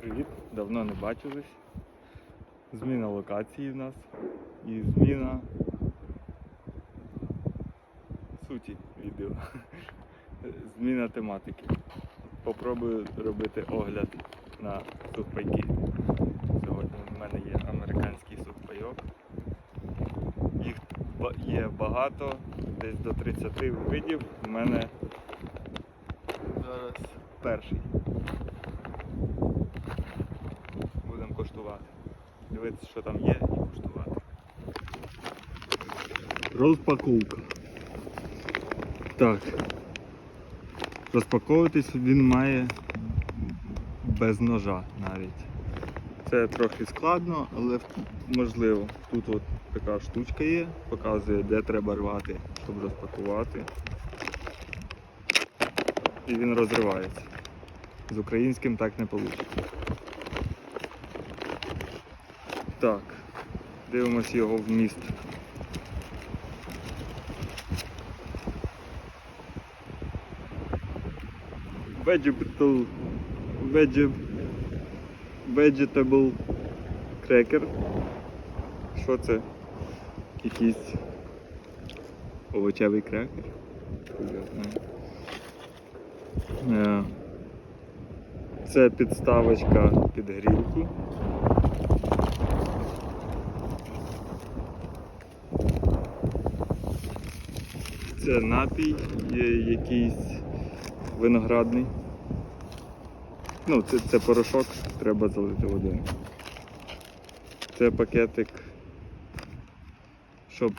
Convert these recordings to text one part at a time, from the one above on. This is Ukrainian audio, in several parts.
Привіт, давно не бачились. Зміна локації в нас і зміна суті відео. Зміна тематики. Попробую робити огляд на сухпайки. Сьогодні в мене є американський сухпайок. Їх є багато, десь до 30 видів. У мене зараз перший. Будемо коштувати. Дивитися, що там є, і коштувати. Розпаковка. Так. Розпаковуватись він має без ножа навіть. Це трохи складно, але можливо. Тут от така штучка є, показує, де треба рвати, щоб розпакувати. І він розривається. З українським так не вийде. Так, дивимось його вміст. Vegetable, veg, vegetable cracker. Що це? Якийсь овочевий крекер? Знає. Е, Це підставочка під грілку. Це напій, є якийсь виноградний. Ну, це, це порошок, треба залити водою. Це пакетик, щоб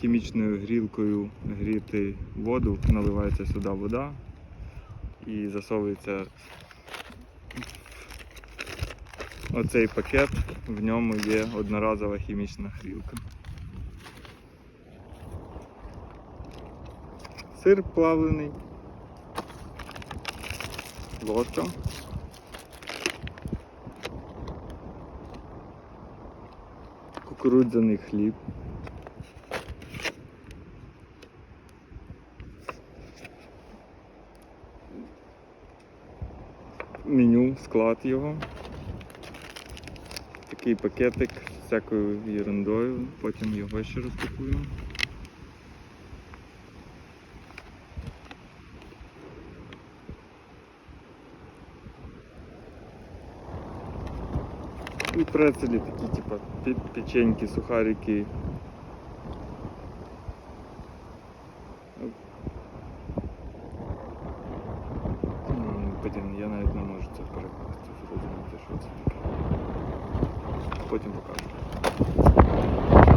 хімічною грілкою гріти воду, наливається сюди вода і засовується оцей пакет, в ньому є одноразова хімічна грілка. Сир плавлений, ложка. Кукурудзяний хліб. Меню, склад його. Такий пакетик з всякою ерундою, потім його ще розпакуємо. І прецелі такі, типа пе- печеньки, сухарики. М, Блін, я навіть не можу це перекласти, зрозуміти, що це таке. Потім покажу.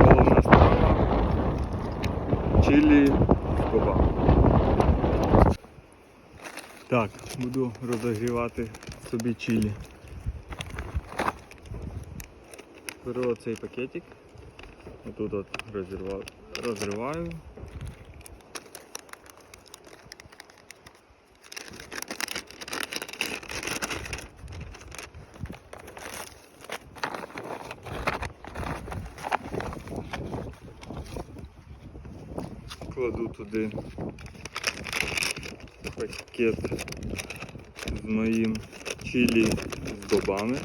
Головна страва. З. Так, буду розігрівати собі чилі. Беру оцей пакетик, отут от розриваю. Кладу туди пакет з моїм чилі з бобами.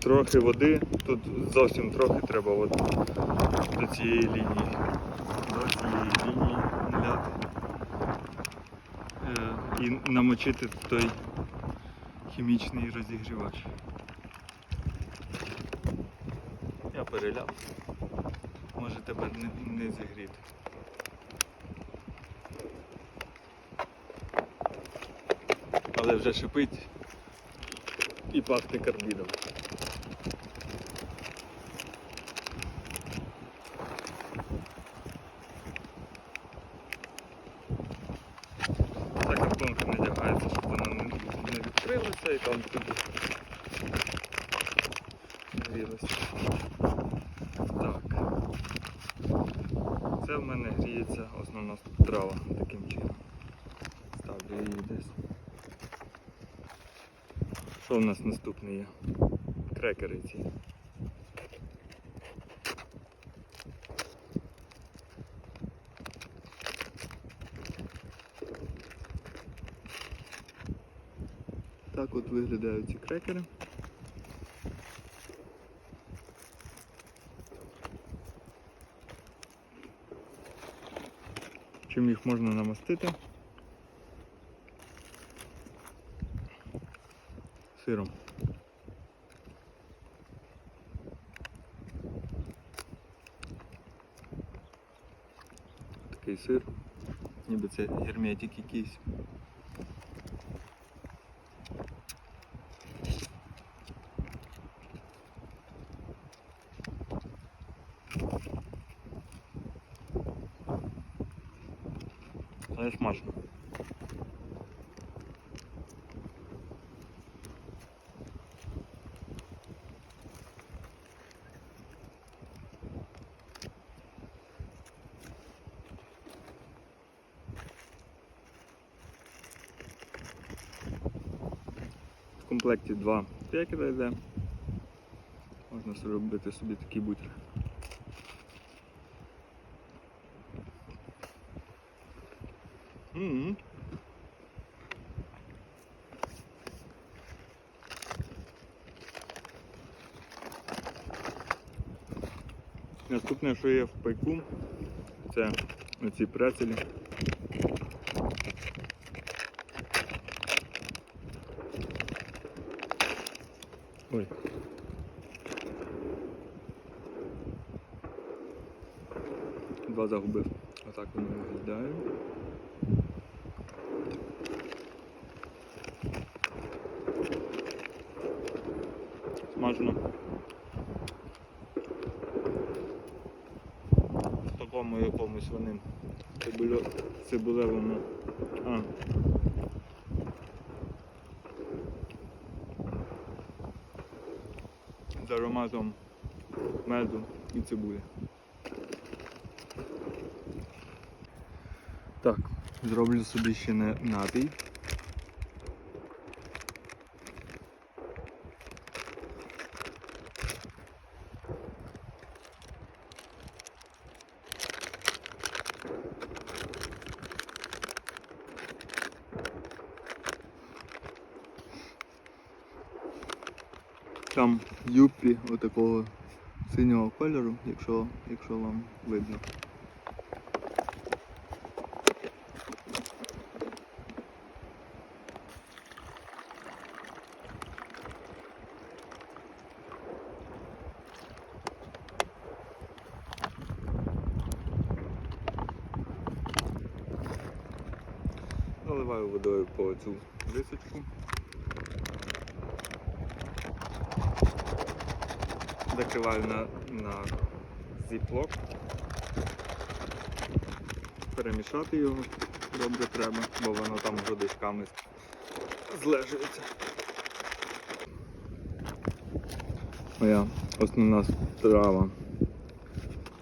Трохи води, тут зовсім трохи треба води до цієї лінії. До цієї лінії наляти. Е, і намочити той хімічний розігрівач. Я переляв. Може тебе не, не зігріти. Але вже шипить і пахне карбідом. Так картонка надягається, щоб вона не, не відкрилася і там туди Грілося. Так. Це в мене гріється основна трава таким чином. Ставлю її десь. Що в нас наступне є? Крекери ці. От виглядають ці крекери. Чим їх можна намастити? Сиром. Такий сир, ніби це герметик якийсь. Але смачно. В комплекті два крекера йде. Можна зробити собі такий бутер. М. Наступне, що є в пайку, це оці прецелі. Ой. Два загубив. Отак воно виглядає. Цибулю- цибулевому. А. З ароматом меду і цибулі. Так, зроблю собі ще не напій. Там юппі отакого синього кольору, якщо, якщо вам видно. Наливаю водою по цю рисочку. Закриваю на, на зіплок. Перемішати його добре треба, бо воно там грудочками злежується. Моя основна страва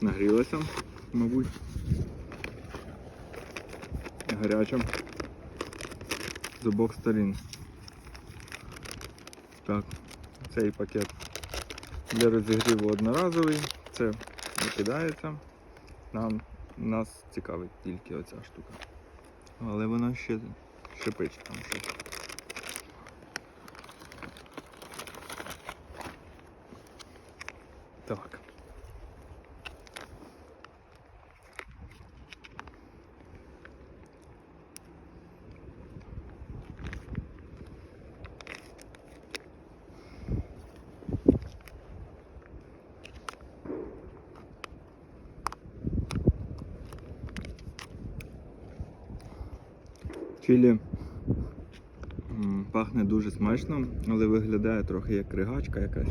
нагрілася, мабуть. Гаряча з обох сторін. Так, цей пакет для розігріву одноразовий, це викидається. Нам нас цікавить тільки оця штука. Але вона ще шипить там щось. Так. Чилі пахне дуже смачно, але виглядає трохи як ригачка якась.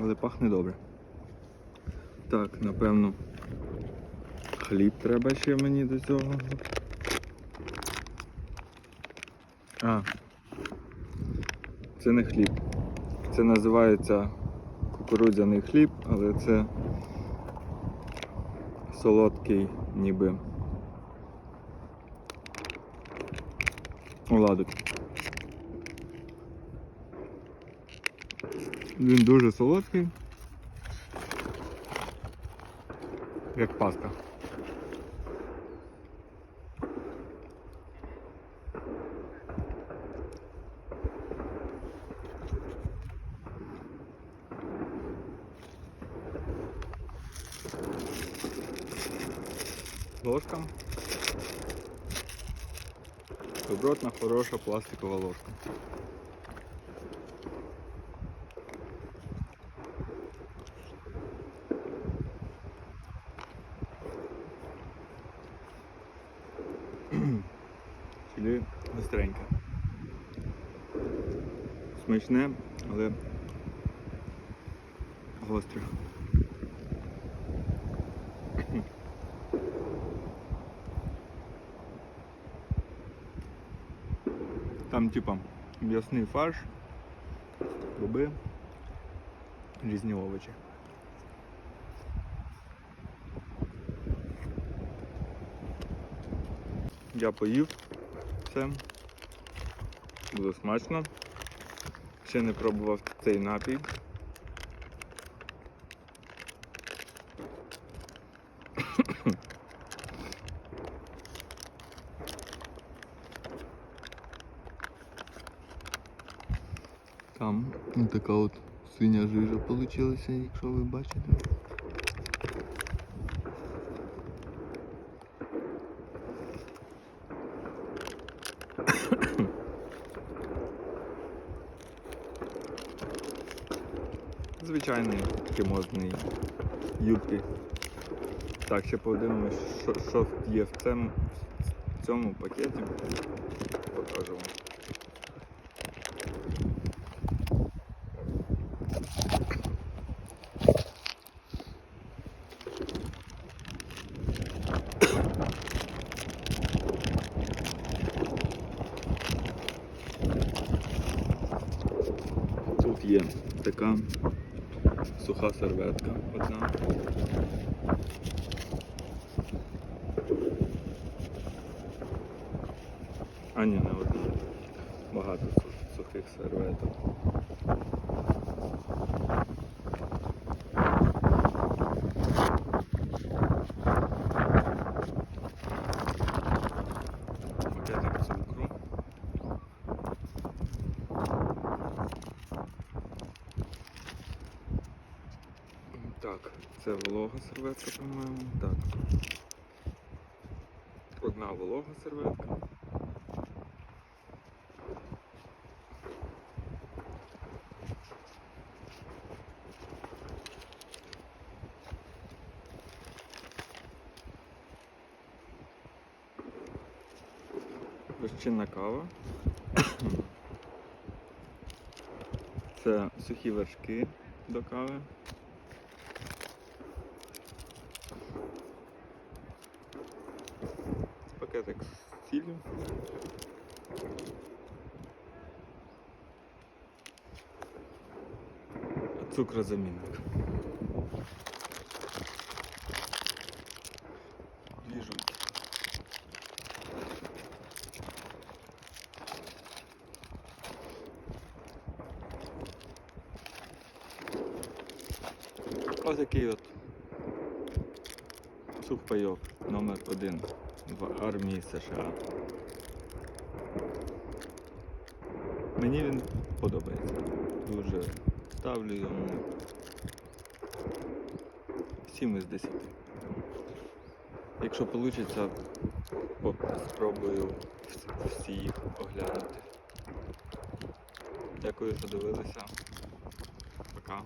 Але пахне добре. Так, напевно, хліб треба ще мені до цього. А, це не хліб. Це називається кукурудзяний хліб, але це солодкий ніби оладок. Він дуже солодкий. Як паста. Ложка. Добротна, хороша пластикова ложка. Філе гостреньке. Смачне, але гостре. Там типа м'ясний фарш, боби, різні овочі. Я поїв це. Було смачно. Ще не пробував цей напій. Там така от синя жижа вийшла, якщо ви бачите. Звичайний кимозний юбки. Так, ще подивимось, що, що є в цьому, в цьому пакеті. Покажу вам. Тут є така суха серветка одна. А ні, не одна. Багато сухих серветок. Пакетик цукру. Так, це волога серветка, по-моєму. Так. Одна волога серветка. Розчинна кава. Це сухі вершки до кави. Пакетик з сіллю. Цукрозамінник. Дві жуйки. Ось такий от сухпайок номер один в армії США. Мені він подобається. Дуже ставлю йому 7 із 10. Якщо вийде, спробую вс- всі їх оглянути. Дякую, що дивилися. Пока.